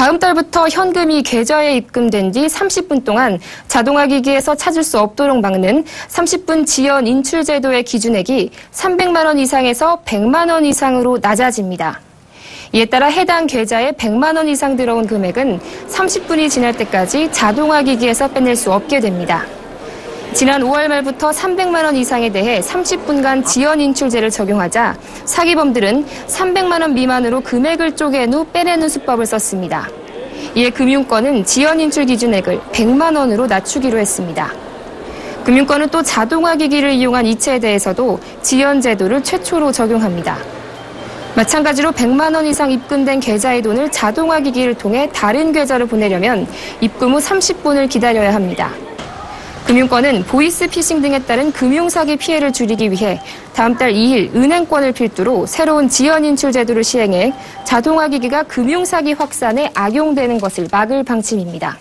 다음 달부터 현금이 계좌에 입금된 뒤 30분 동안 자동화 기기에서 찾을 수 없도록 막는 30분 지연 인출 제도의 기준액이 300만 원 이상에서 100만 원 이상으로 낮아집니다. 이에 따라 해당 계좌에 100만 원 이상 들어온 금액은 30분이 지날 때까지 자동화 기기에서 빼낼 수 없게 됩니다. 지난 5월 말부터 300만 원 이상에 대해 30분간 지연 인출제를 적용하자 사기범들은 300만 원 미만으로 금액을 쪼갠 후 빼내는 수법을 썼습니다. 이에 금융권은 지연 인출 기준액을 100만 원으로 낮추기로 했습니다. 금융권은 또 자동화 기기를 이용한 이체에 대해서도 지연 제도를 최초로 적용합니다. 마찬가지로 100만 원 이상 입금된 계좌의 돈을 자동화 기기를 통해 다른 계좌로 보내려면 입금 후 30분을 기다려야 합니다. 금융권은 보이스피싱 등에 따른 금융사기 피해를 줄이기 위해 다음 달 2일 은행권을 필두로 새로운 지연인출 제도를 시행해 자동화 기기가 금융사기 확산에 악용되는 것을 막을 방침입니다.